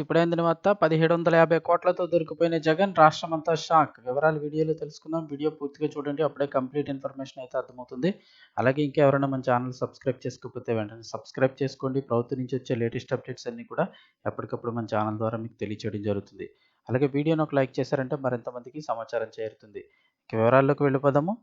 ఇప్పుడైన అందిన వార్త పదిహేడు వందల యాభై కోట్లతో దొరికిపోయిన జగన్ రాష్ట్రమంతా షాక్. వివరాలు వీడియోలో తెలుసుకుందాం. వీడియో పూర్తిగా చూడండి. అప్పుడే కంప్లీట్ ఇన్ఫర్మేషన్ అయితే అర్థమవుతుంది. అలాగే ఇంకెవరైనా మన ఛానల్ సబ్స్క్రైబ్ చేసుకోకపోతే వెంటనే సబ్స్క్రైబ్ చేసుకోండి. ప్రభుత్వం నుంచి వచ్చే లేటెస్ట్ అప్డేట్స్ అన్ని కూడా ఎప్పటికప్పుడు మన ఛానల్ ద్వారా మీకు తెలియచేయడం జరుగుతుంది. అలాగే వీడియోను ఒక లైక్ చేశారంటే మరింతమందికి సమాచారం చేరుతుంది. వివరాల్లోకి వెళ్ళిపోదాము.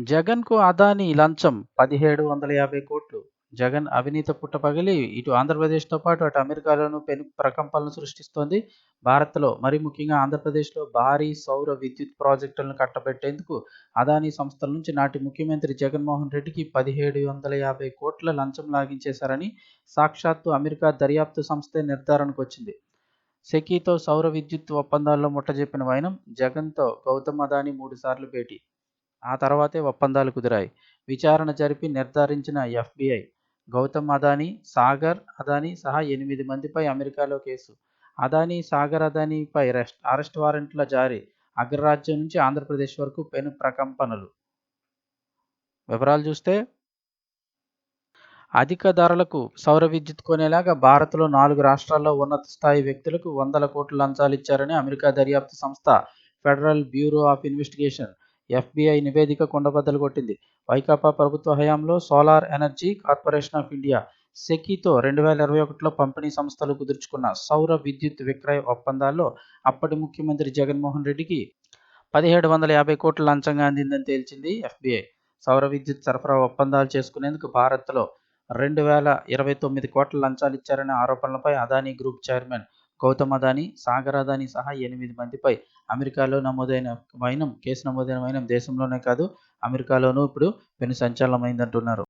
జగన్కు అదాని లంచం పదిహేడు వందల యాభై కోట్లు. జగన్ అవినీతి పుట్టపగిలి ఇటు ఆంధ్రప్రదేశ్తో పాటు అటు అమెరికాలోనూ పెను ప్రకంపనలు సృష్టిస్తోంది. భారత్లో మరి ముఖ్యంగా ఆంధ్రప్రదేశ్లో భారీ సౌర విద్యుత్ ప్రాజెక్టులను కట్టబెట్టేందుకు అదానీ సంస్థల నుంచి నాటి ముఖ్యమంత్రి జగన్మోహన్ రెడ్డికి పదిహేడు వందల యాభై కోట్ల లంచం లాగించేశారని సాక్షాత్తు అమెరికా దర్యాప్తు సంస్థే నిర్ధారణకు వచ్చింది. సెకీతో సౌర విద్యుత్ ఒప్పందాల్లో ముట్టజెప్పిన వైనం జగన్తో గౌతమ్ అదానీ మూడుసార్లు భేటీ. ఆ తర్వాతే ఒప్పందాలు కుదిరాయి. విచారణ జరిపి నిర్ధారించిన ఎఫ్బిఐ. గౌతమ్ అదానీ సాగర్ అదానీ సహా ఎనిమిది మందిపై అమెరికాలో కేసు. అదానీ సాగర్ అదానీపై అరెస్ట్ అరెస్ట్ వారెంట్ల జారీ అగ్రరాజ్యం నుంచి ఆంధ్రప్రదేశ్ వరకు పెను ప్రకంపనలు. వివరాలు చూస్తే అధిక ధరలకు సౌర విద్యుత్ కొనేలాగా భారత్లో నాలుగు రాష్ట్రాల్లో ఉన్నత స్థాయి వ్యక్తులకు వందల కోట్ల లంచాలు ఇచ్చారని అమెరికా దర్యాప్తు సంస్థ Federal Bureau of Investigation FBI నివేదిక కొండబద్దలు కొట్టింది. వైకాపా ప్రభుత్వ హయాంలో solar energy corporation of India సెకీతో రెండు వేల ఇరవై ఒకటిలో పంపిణీ సంస్థలు కుదుర్చుకున్న సౌర విద్యుత్ విక్రయ ఒప్పందాల్లో అప్పటి ముఖ్యమంత్రి జగన్మోహన్ రెడ్డికి పదిహేడు వందల యాభై కోట్ల లంచంగా అందిందని తేల్చింది ఎఫ్బీఐ. సౌర విద్యుత్ సరఫరా ఒప్పందాలు చేసుకునేందుకు భారత్లో రెండు వేల ఇరవై తొమ్మిది కోట్ల లంచాలు ఇచ్చారనే ఆరోపణలపై అదానీ గ్రూప్ చైర్మన్ గౌతమ్ అదానీ సాగర్ అదానీ సహా ఎనిమిది మందిపై అమెరికాలో నమోదైన వైనం కేసు నమోదైన వైనం దేశంలోనే కాదు అమెరికాలోనూ ఇప్పుడు పెను సంచలనమైందంటున్నారు.